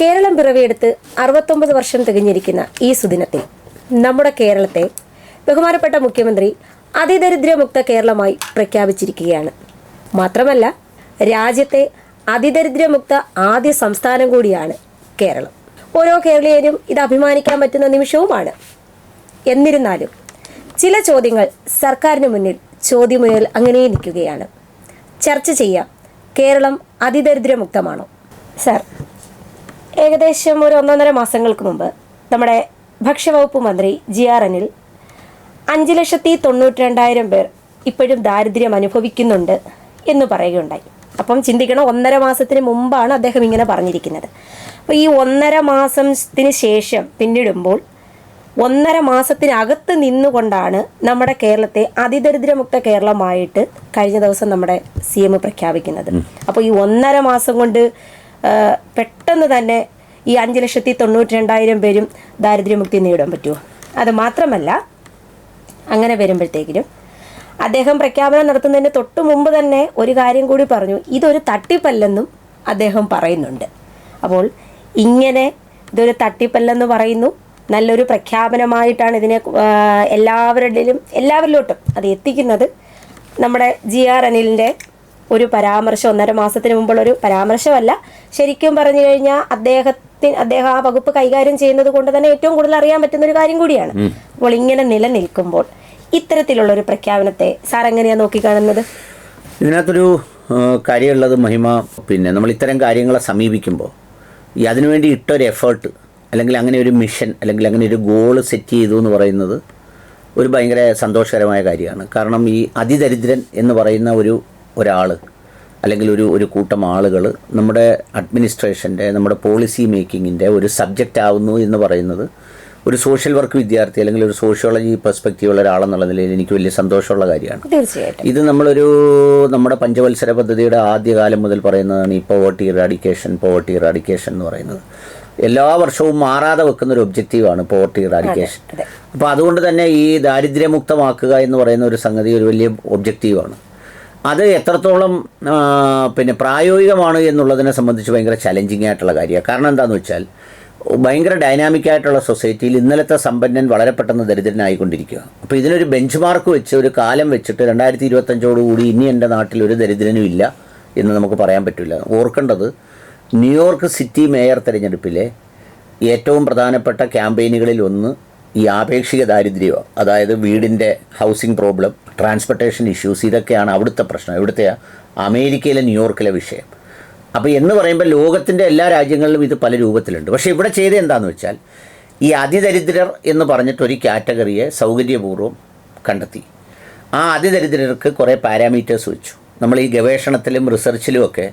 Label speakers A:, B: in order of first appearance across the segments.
A: കേരളം പിറവിയെടുത്ത് അറുപത്തൊമ്പത് വർഷം തികഞ്ഞിരിക്കുന്ന ഈ സുദിനത്തിൽ നമ്മുടെ കേരളത്തെ ബഹുമാനപ്പെട്ട മുഖ്യമന്ത്രി അതിദരിദ്രമുക്ത കേരളമായി പ്രഖ്യാപിച്ചിരിക്കുകയാണ്. മാത്രമല്ല രാജ്യത്തെ അതിദരിദ്രമുക്ത ആദ്യ സംസ്ഥാനം കൂടിയാണ് കേരളം. ഓരോ കേരളീയരും ഇത് അഭിമാനിക്കാൻ പറ്റുന്ന നിമിഷവുമാണ്. എന്നിരുന്നാലും ചില ചോദ്യങ്ങൾ സർക്കാരിന് മുന്നിൽ ചോദ്യമുയൽ അങ്ങനെ നിൽക്കുകയാണ്. ചർച്ച ചെയ്യാം കേരളം അതിദരിദ്രമുക്തമാണോ സാർ ഏകദേശം ഒരു ഒന്നൊന്നര മാസങ്ങൾക്ക് മുമ്പ് നമ്മുടെ ഭക്ഷ്യവകുപ്പ് മന്ത്രി ജി ആർ അനിൽ അഞ്ച് ലക്ഷത്തി തൊണ്ണൂറ്റി രണ്ടായിരം പേർ ഇപ്പോഴും ദാരിദ്ര്യം അനുഭവിക്കുന്നുണ്ട് എന്ന് പറയുകയുണ്ടായി. അപ്പം ചിന്തിക്കണം ഒന്നര മാസത്തിന് മുമ്പാണ് അദ്ദേഹം ഇങ്ങനെ പറഞ്ഞിരിക്കുന്നത്. അപ്പോൾ ഈ ഒന്നര മാസത്തിന് ശേഷം പിന്നിടുമ്പോൾ ഒന്നര മാസത്തിനകത്ത് നിന്നുകൊണ്ടാണ് നമ്മുടെ കേരളത്തെ അതിദരിദ്രമുക്ത കേരളമായിട്ട് കഴിഞ്ഞ ദിവസം നമ്മുടെ സി എം പ്രഖ്യാപിക്കുന്നത്. അപ്പോൾ ഈ ഒന്നര മാസം കൊണ്ട് പെട്ടെന്ന് തന്നെ ഈ അഞ്ച് ലക്ഷത്തി തൊണ്ണൂറ്റി രണ്ടായിരം പേരും ദാരിദ്ര്യമുക്തി നേടാൻ പറ്റുമോ? അത് മാത്രമല്ല അങ്ങനെ വരുമ്പോഴത്തേക്കിനും അദ്ദേഹം പ്രഖ്യാപനം നടത്തുന്നതിന് തൊട്ട് മുമ്പ് തന്നെ ഒരു കാര്യം കൂടി പറഞ്ഞു. ഇതൊരു തട്ടിപ്പല്ലെന്നും അദ്ദേഹം പറയുന്നുണ്ട്. അപ്പോൾ ഇങ്ങനെ ഇതൊരു തട്ടിപ്പല്ലെന്ന് പറയുന്നു. നല്ലൊരു പ്രഖ്യാപനമായിട്ടാണ് ഇതിനെ എല്ലാവരുടെയും എല്ലാവരിലോട്ടും അത് എത്തിക്കുന്നത് നമ്മുടെ ജി ആർ അനിലിന്റെ ഒരു പരാമർശം ഒന്നര മാസത്തിന് മുമ്പുള്ള ഒരു പരാമർശമല്ല. ശരിക്കും പറഞ്ഞു കഴിഞ്ഞാൽ അദ്ദേഹത്തിന് അദ്ദേഹം ആ വകുപ്പ് കൈകാര്യം ചെയ്യുന്നത് കൊണ്ട് തന്നെ ഏറ്റവും കൂടുതൽ അറിയാൻ പറ്റുന്ന ഒരു കാര്യം കൂടിയാണ്. അപ്പോൾ ഇങ്ങനെ നിലനിൽക്കുമ്പോൾ ഇത്തരത്തിലുള്ള ഒരു പ്രഖ്യാപനത്തെ സാർ എങ്ങനെയാണ് നോക്കിക്കാണുന്നത്?
B: ഇതിനകത്തൊരു കാര്യമുള്ളത് മഹിമ പിന്നെ നമ്മൾ ഇത്തരം കാര്യങ്ങളെ സമീപിക്കുമ്പോൾ ഈ അതിനുവേണ്ടി ഇട്ടൊരു എഫേർട്ട് അല്ലെങ്കിൽ അങ്ങനെ ഒരു മിഷൻ അല്ലെങ്കിൽ അങ്ങനെ ഒരു ഗോൾ സെറ്റ് ചെയ്തു എന്ന് പറയുന്നത് ഒരു ഭയങ്കര സന്തോഷകരമായ കാര്യമാണ്. കാരണം ഈ അതിദരിദ്രൻ എന്ന് പറയുന്ന ഒരു ഒരാൾ അല്ലെങ്കിൽ ഒരു ഒരു കൂട്ടം ആളുകൾ നമ്മുടെ അഡ്മിനിസ്ട്രേഷന്റെ നമ്മുടെ പോളിസി മേക്കിങ്ങിന്റെ ഒരു സബ്ജക്റ്റ് ആവുന്നു എന്ന് പറയുന്നത് ഒരു സോഷ്യൽ വർക്ക് വിദ്യാർത്ഥി അല്ലെങ്കിൽ ഒരു സോഷ്യോളജി പെർസ്പെക്റ്റീവ് ഉള്ള ഒരാളെന്നുള്ള നിലയിൽ എനിക്ക് വലിയ സന്തോഷമുള്ള കാര്യമാണ്.
A: തീർച്ചയായിട്ടും.
B: ഇത് നമ്മളൊരു നമ്മുടെ പഞ്ചവത്സര പദ്ധതിയുടെ ആദ്യകാലം മുതൽ പറയുന്നതാണ് ഈ പോവർട്ടി ഇറാഡിക്കേഷൻ പോവർട്ടി ഇറാഡിക്കേഷൻ എന്ന് പറയുന്നത്. എല്ലാ വർഷവും മാറാതെ വെക്കുന്ന ഒരു ഒബ്ജക്റ്റീവാണ് പോവർട്ടി ഇറാഡിക്കേഷൻ അപ്പോൾ അതുകൊണ്ട് തന്നെ ഈ ദാരിദ്ര്യമുക്തമാക്കുക എന്ന് പറയുന്ന ഒരു സംഗതി ഒരു വലിയ ഒബ്ജക്റ്റീവാണ് അത് എത്രത്തോളം പിന്നെ പ്രായോഗികമാണ് എന്നുള്ളതിനെ സംബന്ധിച്ച് ഭയങ്കര ചലഞ്ചിങ് ആയിട്ടുള്ള കാര്യമാണ്. കാരണം എന്താണെന്ന് വെച്ചാൽ ഭയങ്കര ഡൈനാമിക് ആയിട്ടുള്ള സൊസൈറ്റിയിൽ ഇന്നലത്തെ സമ്പന്നൻ വളരെ പെട്ടെന്ന് ദരിദ്രനായിക്കൊണ്ടിരിക്കുക അപ്പോൾ ഇതിനൊരു ബെഞ്ച് മാർക്ക് വെച്ച് ഒരു കാലം വെച്ചിട്ട് രണ്ടായിരത്തി ഇരുപത്തഞ്ചോടുകൂടി ഇനി എന്റെ നാട്ടിൽ ഒരു ദരിദ്രനും ഇല്ല എന്ന് നമുക്ക് പറയാൻ പറ്റില്ല. ഓർക്കേണ്ടത് ന്യൂയോർക്ക് സിറ്റി മേയർ തെരഞ്ഞെടുപ്പിലെ ഏറ്റവും പ്രധാനപ്പെട്ട ക്യാമ്പയിനുകളിൽ ഒന്ന് ഈ ആപേക്ഷിക ദാരിദ്ര്യമാണ്. അതായത് വീടിന്റെ ഹൗസിംഗ് പ്രോബ്ലം ട്രാൻസ്പോർട്ടേഷൻ ഇഷ്യൂസ് ഇതൊക്കെയാണ് അവിടുത്തെ പ്രശ്നം. ഇവിടുത്തെ അമേരിക്കയിലെ ന്യൂയോർക്കിലെ വിഷയം. അപ്പോൾ എന്ന് പറയുമ്പോൾ ലോകത്തിന്റെ എല്ലാ രാജ്യങ്ങളിലും ഇത് പല രൂപത്തിലുണ്ട്. പക്ഷേ ഇവിടെ ചെയ്ത് എന്താണെന്ന് വെച്ചാൽ ഈ അതിദരിദ്രർ എന്ന് പറഞ്ഞിട്ടൊരു കാറ്റഗറിയെ സൗകര്യപൂർവം കണ്ടെത്തി. ആ അതിദരിദ്രർക്ക് കുറേ പാരാമീറ്റേഴ്സ് വെച്ചു. നമ്മൾ ഈ ഗവേഷണത്തിലും റിസർച്ചിലും ഒക്കെ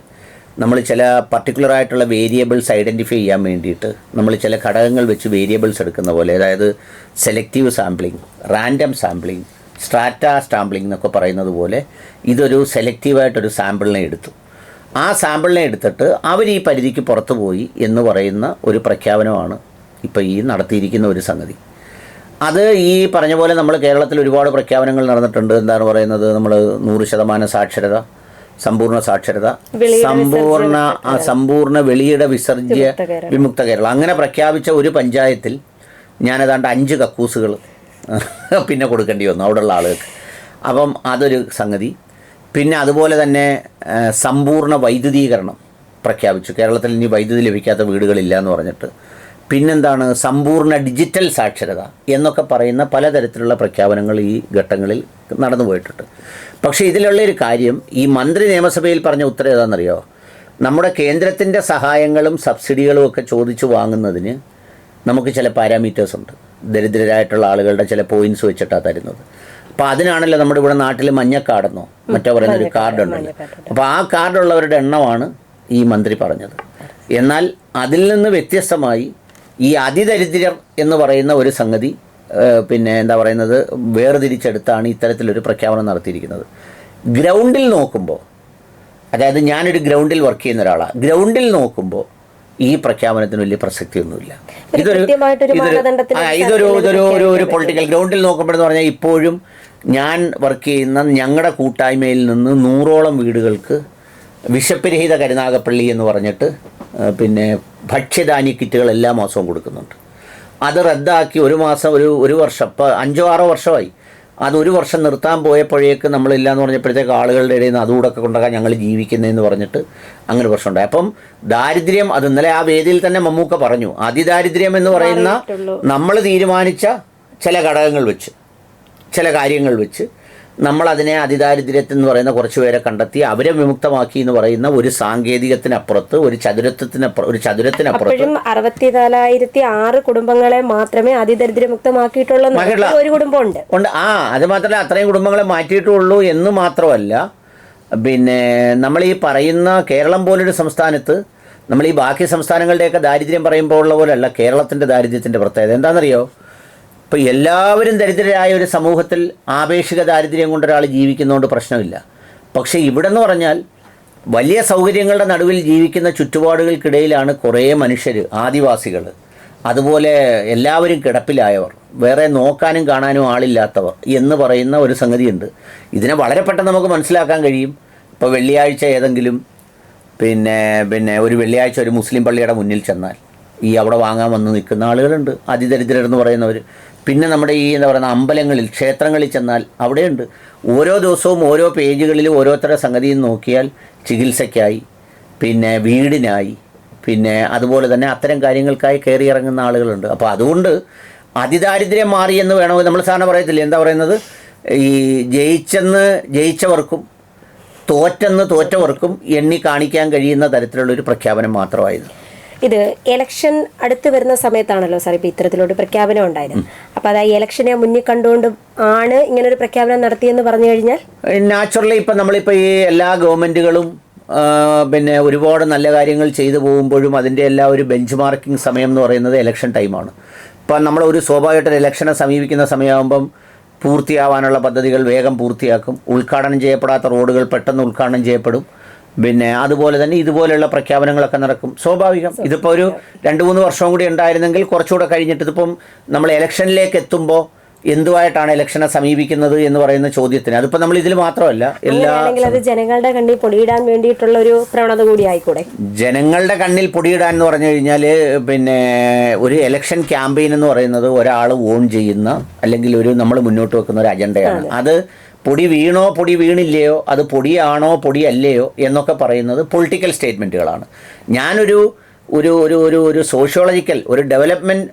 B: നമ്മൾ ചില പർട്ടിക്കുലർ ആയിട്ടുള്ള വേരിയബിൾസ് ഐഡന്റിഫൈ ചെയ്യാൻ വേണ്ടിയിട്ട് നമ്മൾ ചില ഘടകങ്ങൾ വെച്ച് വേരിയബിൾസ് എടുക്കുന്ന പോലെ അതായത് selective sampling random sampling strata sampling എന്നൊക്കെ പറയുന്നത് പോലെ ഇതൊരു സെലക്റ്റീവായിട്ടൊരു സാമ്പിളിനെ എടുത്തു. ആ സാമ്പിളിനെ എടുത്തിട്ട് അവർ ഈ പരിധിക്ക് പുറത്തു പോയി എന്ന് പറയുന്ന ഒരു പ്രഖ്യാപനമാണ് ഇപ്പോൾ ഈ നടത്തിയിരിക്കുന്ന ഒരു സംഗതി. അത് ഈ പറഞ്ഞ പോലെ നമ്മൾ കേരളത്തിൽ ഒരുപാട് പ്രഖ്യാപനങ്ങൾ നടന്നിട്ടുണ്ട്. എന്താണ് പറയുന്നത്? നമ്മൾ നൂറ് ശതമാനം സാക്ഷരത സമ്പൂർണ സാക്ഷരത സമ്പൂർണ ആ, സമ്പൂർണ വെളിയിട വിസർജ്യ
A: വിമുക്ത കേരളം.
B: വിമുക്ത കേരളം. അങ്ങനെ പ്രഖ്യാപിച്ച ഒരു പഞ്ചായത്തിൽ ഞാനതാണ്ട് അഞ്ച് കക്കൂസുകൾ പിന്നെ കൊടുക്കേണ്ടി വന്നു അവിടെയുള്ള ആളുകൾക്ക്. അപ്പം അതൊരു സംഗതി. പിന്നെ അതുപോലെ തന്നെ സമ്പൂർണ വൈദ്യുതീകരണം പ്രഖ്യാപിച്ചു. കേരളത്തിൽ ഇനി വൈദ്യുതി ലഭിക്കാത്ത വീടുകളില്ല എന്ന് പറഞ്ഞിട്ട്. പിന്നെന്താണ്? സമ്പൂർണ ഡിജിറ്റൽ സാക്ഷരത എന്നൊക്കെ പറയുന്ന പലതരത്തിലുള്ള പ്രഖ്യാപനങ്ങൾ ഈ ഘട്ടങ്ങളിൽ നടന്നു പോയിട്ടുണ്ട്. പക്ഷേ ഇതിലുള്ള ഒരു കാര്യം ഈ മന്ത്രി നിയമസഭയിൽ പറഞ്ഞ ഉത്തരം ഏതാണെന്നറിയോ? നമ്മുടെ കേന്ദ്രത്തിന്റെ സഹായങ്ങളും സബ്സിഡികളും ഒക്കെ ചോദിച്ചു വാങ്ങുന്നതിന് നമുക്ക് ചില പാരാമീറ്റേഴ്സ് ഉണ്ട്. ദരിദ്രരായിട്ടുള്ള ആളുകളുടെ ചില പോയിന്റ്സ് വെച്ചിട്ടാണ് തരുന്നത്. അപ്പോൾ അതിനാണല്ലോ നമ്മുടെ ഇവിടെ നാട്ടിൽ മഞ്ഞക്കാർഡെന്നോ മറ്റോ പറയുന്ന ഒരു കാർഡ് ഉണ്ടല്ലോ. അപ്പോൾ ആ കാർഡുള്ളവരുടെ എണ്ണമാണ് ഈ മന്ത്രി പറഞ്ഞത്. എന്നാൽ അതിൽ നിന്ന് വ്യത്യസ്തമായി ഈ അതിദരിദ്രർ എന്ന് പറയുന്ന ഒരു സംഗതി പിന്നെ എന്താ പറയുന്നത് വേർതിരിച്ചെടുത്താണ് ഇത്തരത്തിലൊരു പ്രഖ്യാപനം നടത്തിയിരിക്കുന്നത്. ഗ്രൗണ്ടിൽ നോക്കുമ്പോൾ അതായത് ഞാനൊരു ഗ്രൗണ്ടിൽ വർക്ക് ചെയ്യുന്ന ഒരാളാണ് ഗ്രൗണ്ടിൽ നോക്കുമ്പോൾ ഈ പ്രഖ്യാപനത്തിന് വലിയ പ്രസക്തിയൊന്നുമില്ല. ഇതൊരു ഇതൊരു ഇതൊരു ഒരു ഒരു പൊളിറ്റിക്കൽ ഗ്രൗണ്ടിൽ നോക്കുമ്പോഴെന്ന് പറഞ്ഞാൽ ഇപ്പോഴും ഞാൻ വർക്ക് ചെയ്യുന്ന ഞങ്ങളുടെ കൂട്ടായ്മയിൽ നിന്ന് നൂറോളം വീടുകൾക്ക് വിശപ്പരഹിത കരുനാഗപ്പള്ളി എന്ന് പറഞ്ഞിട്ട് പിന്നെ ഭക്ഷ്യധാന്യ കിറ്റുകൾ എല്ലാ മാസവും കൊടുക്കുന്നുണ്ട്. അത് റദ്ദാക്കി ഒരു മാസം ഒരു ഒരു വർഷം ഇപ്പോൾ അഞ്ചോ ആറോ വർഷമായി. അത് ഒരു വർഷം നിർത്താൻ പോയപ്പോഴേക്ക് നമ്മളില്ല എന്ന് പറഞ്ഞപ്പോഴത്തേക്ക് ആളുകളുടെ ഇടയിൽ നിന്ന് അതുകൂടെ ഒക്കെ കൊണ്ടാകാൻ ഞങ്ങൾ ജീവിക്കുന്നതെന്ന് പറഞ്ഞിട്ട് അങ്ങനെ പ്രശ്നമുണ്ടായി. അപ്പം ദാരിദ്ര്യം അത് ഇന്നലെ ആ വേദിയിൽ തന്നെ മമ്മൂക്ക പറഞ്ഞു. അതിദാരിദ്ര്യം എന്ന് പറയുന്ന നമ്മൾ തീരുമാനിച്ച ചില ഘടകങ്ങൾ വെച്ച് ചില കാര്യങ്ങൾ വെച്ച് നമ്മൾ അതിനെ അതിദാരിദ്ര്യത്തിൽ എന്ന് പറയുന്ന കുറച്ച് പേരെ കണ്ടെത്തി അവരെ വിമുക്തമാക്കി എന്ന് പറയുന്ന ഒരു സാങ്കേതികത്തിനപ്പുറത്ത് ഒരു ചതുരത്വത്തിനപ്പുറം ഒരു ചതുരത്തിനപ്പുറത്ത്
A: അറുപത്തിനാലായിരത്തി ആറ് കുടുംബങ്ങളെ മാത്രമേ അതിദരിദ്രമുക്തമാക്കിയിട്ടുള്ള ഒരു കുടുംബമുണ്ട്.
B: ഉണ്ട്. ആ അത് മാത്രമല്ല അത്രയും കുടുംബങ്ങളെ മാറ്റിയിട്ടുള്ളൂ എന്ന് മാത്രമല്ല പിന്നെ നമ്മൾ ഈ പറയുന്ന കേരളം പോലൊരു സംസ്ഥാനത്ത് നമ്മൾ ഈ ബാക്കി സംസ്ഥാനങ്ങളുടെയൊക്കെ ദാരിദ്ര്യം പറയുമ്പോൾ ഉള്ള പോലെയല്ല കേരളത്തിന്റെ ദാരിദ്ര്യത്തിന്റെ പ്രത്യേകത. എന്താണെന്നറിയോ? ഇപ്പോൾ എല്ലാവരും ദരിദ്രരായ ഒരു സമൂഹത്തിൽ ആപേക്ഷിക ദാരിദ്ര്യം കൊണ്ട് ഒരാൾ ജീവിക്കുന്നതുകൊണ്ട് പ്രശ്നമില്ല. പക്ഷേ ഇവിടെ എന്ന് പറഞ്ഞാൽ വലിയ സൗകര്യങ്ങളുടെ നടുവിൽ ജീവിക്കുന്ന ചുറ്റുപാടുകൾക്കിടയിലാണ് കുറേ മനുഷ്യർ ആദിവാസികൾ അതുപോലെ എല്ലാവരും കിടപ്പിലായവർ വേറെ നോക്കാനും കാണാനും ആളില്ലാത്തവർ എന്ന് പറയുന്ന ഒരു സംഗതിയുണ്ട്. ഇതിനെ വളരെ പെട്ടെന്ന് നമുക്ക് മനസ്സിലാക്കാൻ കഴിയും. ഇപ്പോൾ വെള്ളിയാഴ്ച ഏതെങ്കിലും പിന്നെ പിന്നെ ഒരു വെള്ളിയാഴ്ച ഒരു മുസ്ലിം പള്ളിയുടെ മുന്നിൽ ചെന്നാൽ ഈ അവിടെ വാങ്ങാൻ വന്ന് നിൽക്കുന്ന ആളുകളുണ്ട്. അതിദരിദ്രരെന്ന് പറയുന്നവർ പിന്നെ നമ്മുടെ ഈ എന്താ പറയുന്ന അമ്പലങ്ങളിൽ ക്ഷേത്രങ്ങളിൽ ചെന്നാൽ അവിടെയുണ്ട്. ഓരോ ദിവസവും ഓരോ പേജുകളിലും ഓരോരുത്തരുടെ സംഗതിയും നോക്കിയാൽ ചികിത്സയ്ക്കായി പിന്നെ വീടിനായി പിന്നെ അതുപോലെ തന്നെ അത്തരം കാര്യങ്ങൾക്കായി കയറി ഇറങ്ങുന്ന ആളുകളുണ്ട്. അപ്പോൾ അതുകൊണ്ട് അതിദാരിദ്ര്യം മാറി എന്ന് വേണമെങ്കിൽ നമ്മൾ സാധാരണ പറയത്തില്ല? എന്താ പറയുന്നത്? ഈ ജയിച്ചെന്ന് ജയിച്ചവർക്കും തോറ്റെന്ന് തോറ്റവർക്കും എണ്ണി കാണിക്കാൻ കഴിയുന്ന തരത്തിലുള്ളൊരു പ്രഖ്യാപനം മാത്രമായിരുന്നു.
A: ഇത് ഇലക്ഷൻ അടുത്ത് വരുന്ന സമയത്താണല്ലോ സാർ ഇപ്പൊ ഇത്തരത്തിലൊരു പ്രഖ്യാപനം ഉണ്ടായത്. അപ്പൊ അത് ആ ഇലക്ഷനെ മുന്നിൽ കണ്ടുകൊണ്ട് ആണ് ഇങ്ങനെ ഒരു പ്രഖ്യാപനം നടത്തിയെന്ന് പറഞ്ഞു കഴിഞ്ഞാൽ?
B: നാച്ചുറലി ഇപ്പൊ നമ്മളിപ്പോ ഈ എല്ലാ ഗവൺമെന്റുകളും പിന്നെ ഒരുപാട് നല്ല കാര്യങ്ങൾ ചെയ്തു പോകുമ്പോഴും അതിന്റെ എല്ലാ ഒരു ബെഞ്ച് മാർക്കിംഗ് സമയം എന്ന് പറയുന്നത് ഇലക്ഷൻ ടൈമാണ് ഇപ്പം നമ്മൾ ഒരു സ്വാഭാവികമായിട്ട് ഇലക്ഷനെ സമീപിക്കുന്ന സമയമാകുമ്പം പൂർത്തിയാവാനുള്ള പദ്ധതികൾ വേഗം പൂർത്തിയാക്കും. ഉദ്ഘാടനം ചെയ്യപ്പെടാത്ത റോഡുകൾ പെട്ടെന്ന് ഉദ്ഘാടനം ചെയ്യപ്പെടും. പിന്നെ അതുപോലെ തന്നെ ഇതുപോലെയുള്ള പ്രഖ്യാപനങ്ങളൊക്കെ നടക്കും. സ്വാഭാവികം. ഇതിപ്പോൾ ഒരു രണ്ട് മൂന്ന് വർഷവും കൂടി ഉണ്ടായിരുന്നെങ്കിൽ കുറച്ചുകൂടെ കഴിഞ്ഞിട്ട് ഇതിപ്പം നമ്മൾ ഇലക്ഷനിലേക്ക് എത്തുമ്പോൾ എന്തുമായിട്ടാണ് ഇലക്ഷനെ സമീപിക്കുന്നത് എന്ന് പറയുന്ന ചോദ്യത്തിന്. അതിപ്പോ നമ്മൾ ഇതിൽ മാത്രമല്ല എല്ലാ
A: അത് ജനങ്ങളുടെ കണ്ണിൽ പൊടിയിടാൻ വേണ്ടിയിട്ടുള്ള ഒരു പ്രവണത കൂടി ആയിക്കൂടെ?
B: ജനങ്ങളുടെ കണ്ണിൽ പൊടിയിടാൻ എന്ന് പറഞ്ഞു കഴിഞ്ഞാൽ പിന്നെ ഒരു ഇലക്ഷൻ ക്യാമ്പയിൻ എന്ന് പറയുന്നത് ഒരാൾ ഓൺ ചെയ്യുന്ന അല്ലെങ്കിൽ ഒരു നമ്മൾ മുന്നോട്ട് വെക്കുന്ന ഒരു അജണ്ടയാണ്. അത് പൊടി വീണോ പൊടി വീണില്ലയോ അത് പൊടിയാണോ പൊടിയല്ലയോ എന്നൊക്കെ പറയുന്നത് പൊളിറ്റിക്കൽ സ്റ്റേറ്റ്മെന്റുകളാണ് ഞാനൊരു ഒരു ഒരു ഒരു ഒരു സോഷ്യോളജിക്കൽ ഒരു ഡെവലപ്മെന്റ്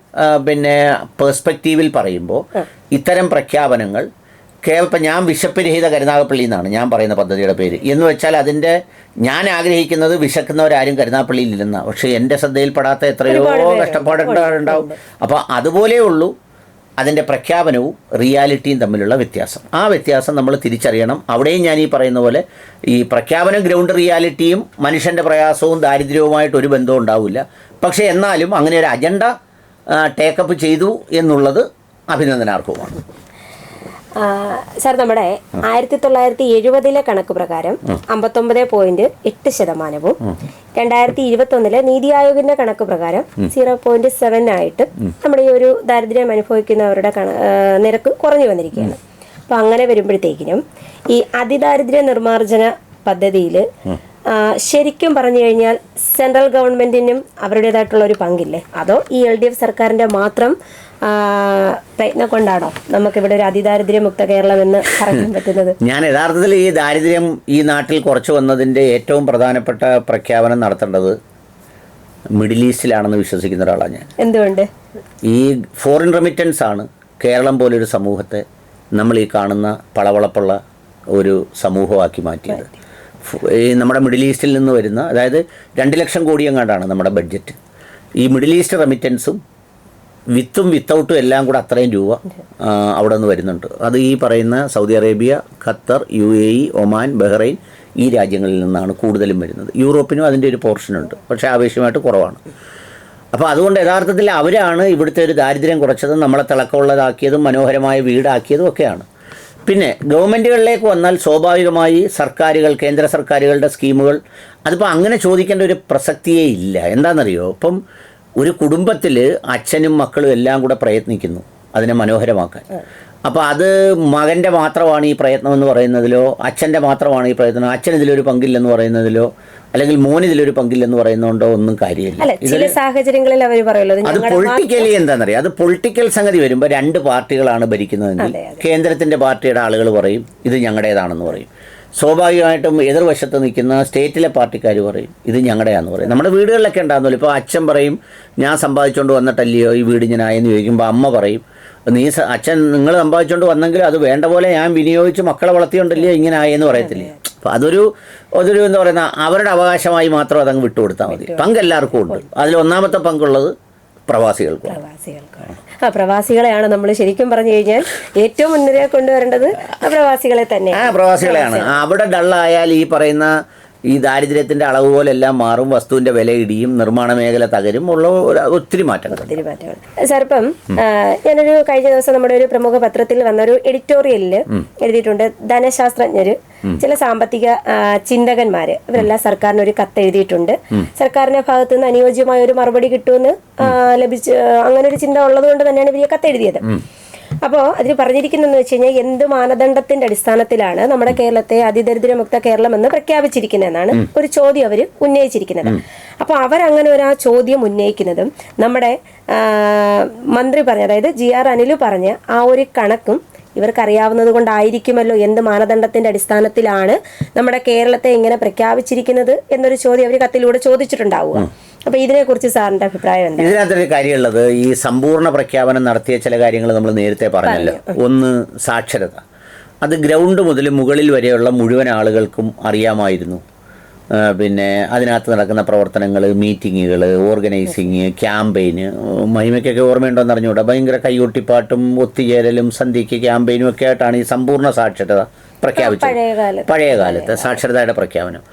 B: പിന്നെ പേഴ്സ്പെക്റ്റീവിൽ പറയുമ്പോൾ ഇത്തരം പ്രഖ്യാപനങ്ങൾ കേവലം ഇപ്പം ഞാൻ വിശപ്പ് രഹിത കരുനാഗപ്പള്ളി എന്നാണ് ഞാൻ പറയുന്ന പദ്ധതിയുടെ പേര്. എന്ന് വെച്ചാൽ അതിന്റെ ഞാൻ ആഗ്രഹിക്കുന്നത് വിശക്കുന്നവരാരും കരുനാഗപ്പള്ളിയിൽ ഇല്ലെന്നാണ് പക്ഷേ എന്റെ ശ്രദ്ധയിൽപ്പെടാത്ത എത്രയോ കഷ്ടപ്പാടുണ്ടാവും അപ്പോൾ അതുപോലെ ഉള്ളൂ. അതിന്റെ പ്രഖ്യാപനവും റിയാലിറ്റിയും തമ്മിലുള്ള വ്യത്യാസം. ആ വ്യത്യാസം നമ്മൾ തിരിച്ചറിയണം. അവിടെയും ഞാൻ ഈ പറയുന്ന പോലെ ഈ പ്രഖ്യാപനം ഗ്രൗണ്ട് റിയാലിറ്റിയും മനുഷ്യന്റെ പ്രയാസവും ദാരിദ്ര്യവുമായിട്ട് ഒരു ബന്ധവും ഉണ്ടാവില്ല. പക്ഷേ എന്നാലും അങ്ങനെ ഒരു അജണ്ട ടേക്കപ്പ് ചെയ്തു എന്നുള്ളത് അഭിനന്ദനാർഹവുമാണ്.
A: സാർ നമ്മുടെ ആയിരത്തി തൊള്ളായിരത്തി എഴുപതിലെ കണക്ക് പ്രകാരം അമ്പത്തൊമ്പത് പോയിന്റ് എട്ട് ശതമാനവും രണ്ടായിരത്തി ഇരുപത്തി ഒന്നിലെ നീതി ആയോഗിന്റെ കണക്ക് പ്രകാരം സീറോ പോയിന്റ് സെവൻ ആയിട്ട് നമ്മുടെ ഈ ഒരു ദാരിദ്ര്യം അനുഭവിക്കുന്നവരുടെ നിരക്ക് കുറഞ്ഞു വന്നിരിക്കുകയാണ്. അപ്പൊ അങ്ങനെ വരുമ്പോഴത്തേക്കിനും ഈ അതിദാരിദ്ര്യ നിർമ്മാർജന പദ്ധതിയിൽ ശരിക്കും പറഞ്ഞു കഴിഞ്ഞാൽ സെൻട്രൽ ഗവൺമെന്റിനും അവരുടേതായിട്ടുള്ള ഒരു പങ്കില്ലേ? അതോ ഈ എൽ ഡി എഫ് സർക്കാരിന്റെ മാത്രം പ്രയത്നം കൊണ്ടാണോ നമുക്കിവിടെ ഒരു അതിദാരിദ്ര്യമുക്ത കേരളം എന്ന് പറയാൻ പറ്റുന്നത്?
B: ഞാൻ യഥാർത്ഥത്തിൽ ഈ ദാരിദ്ര്യം ഈ നാട്ടിൽ കുറച്ച് വന്നതിന്റെ ഏറ്റവും പ്രധാനപ്പെട്ട പ്രഖ്യാപനം നടത്തേണ്ടത് മിഡിൽ ഈസ്റ്റിലാണെന്ന് വിശ്വസിക്കുന്ന ഒരാളാണ് ഞാൻ.
A: എന്തുകൊണ്ട്?
B: ഈ ഫോറിൻ റെമിറ്റൻസ് ആണ് കേരളം പോലൊരു സമൂഹത്തെ നമ്മൾ ഈ കാണുന്ന പളവളപ്പുള്ള ഒരു സമൂഹമാക്കി മാറ്റിയത്. ഈ നമ്മുടെ മിഡിൽ ഈസ്റ്റിൽ നിന്ന് വരുന്ന അതായത് രണ്ട് ലക്ഷം കോടി എങ്ങാണ്ടാണ് നമ്മുടെ ബഡ്ജറ്റ്. ഈ മിഡിൽ ഈസ്റ്റ് റെമിറ്റൻസും വിത്തും വിത്തൗട്ടും എല്ലാം കൂടെ അത്രയും രൂപ അവിടെ നിന്ന് വരുന്നുണ്ട്. അത് ഈ പറയുന്ന Saudi Arabia Qatar U A E Oman Bahrain ഈ രാജ്യങ്ങളിൽ നിന്നാണ് കൂടുതലും വരുന്നത്. യൂറോപ്പിനും അതിന്റെ ഒരു പോർഷനുണ്ട് പക്ഷേ ആവശ്യമായിട്ട് കുറവാണ്. അപ്പോൾ അതുകൊണ്ട് യഥാർത്ഥത്തിൽ അവരാണ് ഇവിടുത്തെ ഒരു ദാരിദ്ര്യം കുറച്ചതും നമ്മളെ തിളക്കമുള്ളതാക്കിയതും മനോഹരമായ വീടാക്കിയതും ഒക്കെയാണ്. പിന്നെ ഗവൺമെന്റുകളിലേക്ക് വന്നാൽ സ്വാഭാവികമായി സർക്കാരുകൾ കേന്ദ്ര സർക്കാരുകളുടെ സ്കീമുകൾ അതിപ്പോൾ അങ്ങനെ ചോദിക്കേണ്ട ഒരു പ്രസക്തിയേ ഇല്ല. എന്താണെന്നറിയോ? ഇപ്പം ഒരു കുടുംബത്തിൽ അച്ഛനും മക്കളും എല്ലാം കൂടെ പ്രയത്നിക്കുന്നു അതിനെ മനോഹരമാക്കാൻ. അപ്പോൾ അത് മകന്റെ മാത്രമാണ് ഈ പ്രയത്നം എന്ന് പറയുന്നതിലോ അച്ഛന്റെ മാത്രമാണ് ഈ പ്രയത്നം അച്ഛൻ ഇതിലൊരു പങ്കില്ലെന്ന് പറയുന്നതിലോ അല്ലെങ്കിൽ മോൻ ഇതിലൊരു പങ്കില്ലെന്ന് പറയുന്നതുകൊണ്ടോ ഒന്നും കാര്യമില്ല.
A: ചില സാഹചര്യങ്ങളിൽ അവർ പറയുമല്ലോ
B: അത് പൊളിറ്റിക്കലി എന്താണെന്നറിയാം അത് പൊളിറ്റിക്കൽ സംഗതി വരുമ്പോൾ രണ്ട് പാർട്ടികളാണ് ഭരിക്കുന്നതെങ്കിൽ കേന്ദ്രത്തിന്റെ പാർട്ടിയുടെ ആളുകൾ പറയും ഇത് ഞങ്ങളുടേതാണെന്ന് പറയും. സ്വാഭാവികമായിട്ടും എതിർവശത്ത് നിൽക്കുന്ന സ്റ്റേറ്റിലെ പാർട്ടിക്കാർ പറയും ഇത് ഞങ്ങളുടെയാന്ന് പറയും. നമ്മുടെ വീടുകളിലൊക്കെ ഉണ്ടാകുന്നില്ല ഇപ്പോൾ അച്ഛൻ പറയും ഞാൻ സമ്പാദിച്ചുകൊണ്ട് വന്നിട്ടല്ലയോ ഈ വീട് എന്ന് ചോദിക്കുമ്പോൾ അമ്മ പറയും നീ അച്ഛൻ നിങ്ങൾ സമ്പാദിച്ചുകൊണ്ട് വന്നെങ്കിൽ അത് വേണ്ട പോലെ ഞാൻ വിനിയോഗിച്ച് മക്കളെ വളർത്തിയോണ്ടല്ലയോ ഇങ്ങനെ ആയെന്ന് പറയത്തില്ലേ? അപ്പോൾ അതൊരു അതൊരു എന്താ പറയുന്ന അവരുടെ അവകാശമായി മാത്രം അതങ്ങ് വിട്ടുകൊടുത്താൽ മതി. പങ്ക് എല്ലാവർക്കും ഉണ്ട്. അതിൽ ഒന്നാമത്തെ പങ്കുള്ളത് പ്രവാസികൾക്കും
A: പ്രവാസികൾക്കാണ് ആ പ്രവാസികളെയാണ് നമ്മൾ ശരിക്കും പറഞ്ഞു കഴിഞ്ഞാൽ ഏറ്റവും മുൻനിരയിൽ കൊണ്ടുവരേണ്ടത് ആ പ്രവാസികളെ തന്നെ
B: ആ പ്രവാസികളെയാണ്. അവിടെ ഡള്ളായാൽ ഈ പറയുന്ന ഈ ദാരിദ്ര്യത്തിന്റെ അളവ് പോലെല്ലാം മാറും വസ്തുവിന്റെ വില ഇടിയും നിർമ്മാണ മേഖല തകരും ഉള്ള ഒത്തിരി മാറ്റങ്ങൾ.
A: ഒത്തിരി മാറ്റങ്ങൾ. സർപ്പം ഇപ്പം ഞാനൊരു കഴിഞ്ഞ ദിവസം നമ്മുടെ ഒരു പ്രമുഖ പത്രത്തിൽ വന്ന ഒരു എഡിറ്റോറിയലിൽ എഴുതിയിട്ടുണ്ട് ധനശാസ്ത്രജ്ഞര് ചില സാമ്പത്തിക ചിന്തകന്മാര് ഇവരെല്ലാം സർക്കാരിന് ഒരു കത്ത് എഴുതിയിട്ടുണ്ട്. സർക്കാരിന്റെ ഭാഗത്ത് നിന്ന് അനുയോജ്യമായ ഒരു മറുപടി കിട്ടുമെന്ന് ലഭിച്ചു അങ്ങനെ ഒരു ചിന്ത ഉള്ളത് കൊണ്ട് തന്നെയാണ് ഇവർ കത്ത് എഴുതിയത്. അപ്പോൾ അതിൽ പറഞ്ഞിരിക്കുന്നതെന്ന് വെച്ച് കഴിഞ്ഞാൽ എന്ത് മാനദണ്ഡത്തിന്റെ അടിസ്ഥാനത്തിലാണ് നമ്മുടെ കേരളത്തെ അതിദരിദ്രമുക്ത കേരളം എന്ന് പ്രഖ്യാപിച്ചിരിക്കുന്നതെന്നാണ് ഒരു ചോദ്യം അവർ ഉന്നയിച്ചിരിക്കുന്നത്. അപ്പോൾ അവരങ്ങനെ ഒരു ആ ചോദ്യം ഉന്നയിക്കുന്നതും നമ്മുടെ മന്ത്രി പറഞ്ഞ അതായത് ജി ആർ അനിൽ പറഞ്ഞ ആ ഒരു കണക്കും ഇവർക്ക് അറിയാവുന്നത് കൊണ്ടായിരിക്കുമല്ലോ എന്ത് മാനദണ്ഡത്തിന്റെ അടിസ്ഥാനത്തിലാണ് നമ്മുടെ കേരളത്തെ ഇങ്ങനെ പ്രഖ്യാപിച്ചിരിക്കുന്നത് എന്നൊരു ചോദ്യം അവർ കത്തിലൂടെ ചോദിച്ചിട്ടുണ്ടാവുക. അപ്പൊ ഇതിനെക്കുറിച്ച് സാറിന്റെ അഭിപ്രായം എന്താ
B: ഇതിനകത്തൊരു കാര്യമുള്ളത് ഈ സമ്പൂർണ പ്രഖ്യാപനം നടത്തിയ ചില കാര്യങ്ങൾ നമ്മൾ നേരത്തെ പറഞ്ഞല്ലോ. ഒന്ന് സാക്ഷരത. അത് ഗ്രൗണ്ട് മുതൽ മുകളിൽ വരെയുള്ള മുഴുവൻ ആളുകൾക്കും അറിയാമായിരുന്നു. പിന്നെ അതിനകത്ത് നടക്കുന്ന പ്രവർത്തനങ്ങൾ മീറ്റിങ്ങുകൾ ഓർഗനൈസിങ് ക്യാമ്പയിന് മഹിമയ്ക്കൊക്കെ ഓർമ്മയുണ്ടോന്ന് അറിഞ്ഞുകൂടാ? ഭയങ്കര കൈകൊട്ടിപ്പാട്ടും ഒത്തുചേരലും സന്ധ്യയ്ക്ക് ക്യാമ്പയിനും ഒക്കെ ആയിട്ടാണ് ഈ സമ്പൂർണ സാക്ഷരത പ്രഖ്യാപിച്ചത്.
A: പഴയ കാലത്ത്
B: സാക്ഷരതയുടെ പ്രഖ്യാപനം.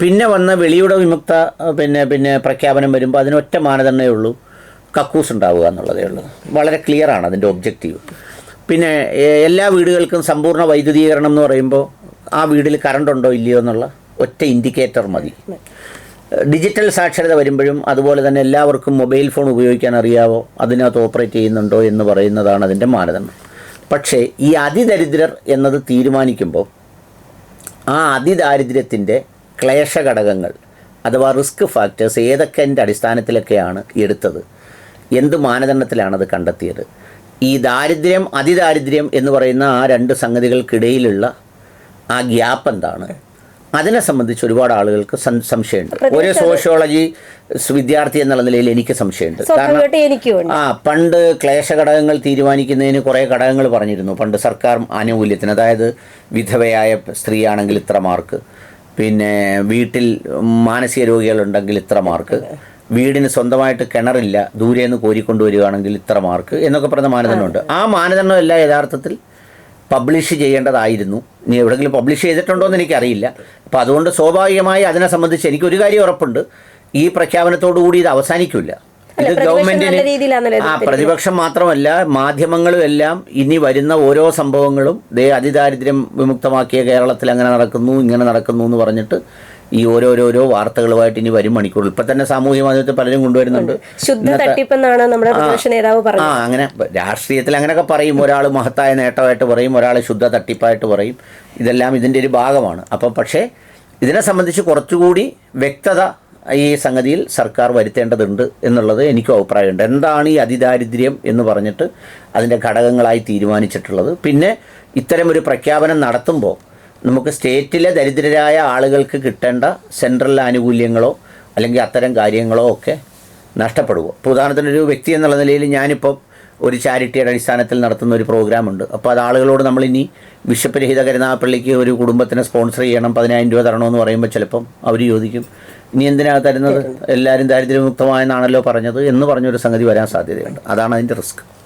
B: പിന്നെ വന്ന വെളിയുടെ വിമുക്ത പിന്നെ പിന്നെ പ്രഖ്യാപനം വരുമ്പോൾ അതിനൊറ്റ മാനദണ്ഡമേ ഉള്ളൂ. കക്കൂസ് ഉണ്ടാവുക എന്നുള്ളതേ ഉള്ളൂ. വളരെ ക്ലിയർ ആണ് അതിന്റെ ഒബ്ജക്റ്റീവ് പിന്നെ എല്ലാ വീടുകൾക്കും സമ്പൂർണ വൈദ്യുതീകരണം എന്ന് പറയുമ്പോൾ ആ വീട്ടിൽ കറണ്ട് ഉണ്ടോ ഇല്ലയോ എന്നുള്ള ഒറ്റ ഇൻഡിക്കേറ്റർ മതി. ഡിജിറ്റൽ സാക്ഷരത വരുമ്പോഴും അതുപോലെ തന്നെ എല്ലാവർക്കും മൊബൈൽ ഫോൺ ഉപയോഗിക്കാൻ അറിയാവോ അതിനകത്ത് ഓപ്പറേറ്റ് ചെയ്യുന്നുണ്ടോ എന്ന് പറയുന്നതാണ് അതിന്റെ മാനദണ്ഡം. പക്ഷേ ഈ അതിദരിദ്രർ എന്നത് തീരുമാനിക്കുമ്പോൾ ആ അതിദാരിദ്ര്യത്തിന്റെ ക്ലേശഘടകങ്ങൾ അഥവാ റിസ്ക് ഫാക്ടേഴ്സ് ഏതൊക്കെ അടിസ്ഥാനത്തിലൊക്കെയാണ് എടുത്തത്? എന്ത് മാനദണ്ഡത്തിലാണത് കണ്ടെത്തിയത്? ഈ ദാരിദ്ര്യം അതിദാരിദ്ര്യം എന്ന് പറയുന്ന ആ രണ്ട് സംഗതികൾക്കിടയിലുള്ള ആ ഗ്യാപ്പ് എന്താണ്? അതിനെ സംബന്ധിച്ച് ഒരുപാട് ആളുകൾക്ക് സംശയമുണ്ട്. ഒരു സോഷ്യോളജി വിദ്യാർത്ഥി എന്നുള്ള നിലയിൽ എനിക്ക് സംശയമുണ്ട്. കാരണം ആ പണ്ട് ക്ലേശ ഘടകങ്ങൾ തീരുമാനിക്കുന്നതിന് കുറേ ഘടകങ്ങൾ പറഞ്ഞിരുന്നു. പണ്ട് സർക്കാർ ആനുകൂല്യത്തിന് അതായത് വിധവയായ സ്ത്രീയാണെങ്കിൽ ഇത്ര മാർക്ക്. പിന്നെ വീട്ടിൽ മാനസിക രോഗികളുണ്ടെങ്കിൽ ഇത്ര മാർക്ക് വീടിന് സ്വന്തമായിട്ട് കിണറില്ല ദൂരെ നിന്ന് കോരിക്കൊണ്ടുവരികയാണെങ്കിൽ ഇത്ര മാർക്ക് എന്നൊക്കെ പറഞ്ഞ മാനദണ്ഡമുണ്ട്. ആ. മാനദണ്ഡമല്ല യഥാർത്ഥത്തിൽ പബ്ലിഷ് ചെയ്യേണ്ടതായിരുന്നു. നീ എവിടെയെങ്കിലും പബ്ലിഷ് ചെയ്തിട്ടുണ്ടോ എന്ന് എനിക്കറിയില്ല. അപ്പോൾ അതുകൊണ്ട് സ്വാഭാവികമായി അതിനെ സംബന്ധിച്ച് എനിക്കൊരു കാര്യം ഉറപ്പുണ്ട്. ഈ പ്രഖ്യാപനത്തോടു കൂടി ഇത് അവസാനിക്കില്ല ഇത്
A: പ്രതിപക്ഷം
B: ഗവൺമെന്റിന് ആ പ്രതിപക്ഷം മാത്രമല്ല മാധ്യമങ്ങളും എല്ലാം ഇനി വരുന്ന ഓരോ സംഭവങ്ങളും ദേ അതിദാരിദ്ര്യം വിമുക്തമാക്കിയ കേരളത്തിൽ അങ്ങനെ നടക്കുന്നു ഇങ്ങനെ നടക്കുന്നു എന്ന് പറഞ്ഞിട്ട് ഈ ഓരോരോരോ വാർത്തകളുമായിട്ട് ഇനി വരും മണിക്കൂറിൽ ഇപ്പൊ തന്നെ സാമൂഹ്യ മാധ്യമത്തിൽ പലരും കൊണ്ടുവരുന്നുണ്ട്.
A: ശുദ്ധ തട്ടിപ്പെന്നാണ് നമ്മുടെ
B: ആ അങ്ങനെ രാഷ്ട്രീയത്തിൽ അങ്ങനെയൊക്കെ പറയും. ഒരാൾ മഹത്തായ നേട്ടമായിട്ട് പറയും ഒരാൾ ശുദ്ധ തട്ടിപ്പായിട്ട് പറയും. ഇതെല്ലാം ഇതിന്റെ ഒരു ഭാഗമാണ്. അപ്പം പക്ഷേ ഇതിനെ സംബന്ധിച്ച് കുറച്ചുകൂടി വ്യക്തത ഈ സംഗതിയിൽ സർക്കാർ വരുത്തേണ്ടതുണ്ട് എന്നുള്ളത് എനിക്കും അഭിപ്രായമുണ്ട്. എന്താണ് ഈ അതിദാരിദ്ര്യം എന്ന് പറഞ്ഞിട്ട് അതിന്റെ ഘടകങ്ങളായി തീരുമാനിച്ചിട്ടുള്ളത്? പിന്നെ ഇത്തരമൊരു പ്രഖ്യാപനം നടത്തുമ്പോൾ നമുക്ക് സ്റ്റേറ്റിലെ ദരിദ്രരായ ആളുകൾക്ക് കിട്ടേണ്ട സെൻട്രൽ ആനുകൂല്യങ്ങളോ അല്ലെങ്കിൽ അത്തരം കാര്യങ്ങളോ ഒക്കെ നഷ്ടപ്പെടുമോ ഇപ്പോൾ ഉദാഹരണത്തിന് ഒരു വ്യക്തി എന്നുള്ള നിലയിൽ ഞാനിപ്പോൾ ഒരു ചാരിറ്റിയുടെ അടിസ്ഥാനത്തിൽ നടത്തുന്ന ഒരു പ്രോഗ്രാമുണ്ട്. അപ്പോൾ അത് ആളുകളോട് നമ്മളിനി ബിഷപ്പ് രഹിത കരുനാഗപ്പള്ളിക്ക് ഒരു കുടുംബത്തിനെ സ്പോൺസർ ചെയ്യണം പതിനായിരം രൂപ തരണമെന്ന് പറയുമ്പോൾ ചിലപ്പം അവർ ചോദിക്കും ഇനി എന്തിനാ തരുന്നത്? എല്ലാവരും ദാരിദ്ര്യമുക്തമായെന്നാണല്ലോ പറഞ്ഞത് എന്ന് പറഞ്ഞൊരു സംഗതി വരാൻ സാധ്യതയുണ്ട്. അതാണ് അതിന്റെ റിസ്ക്.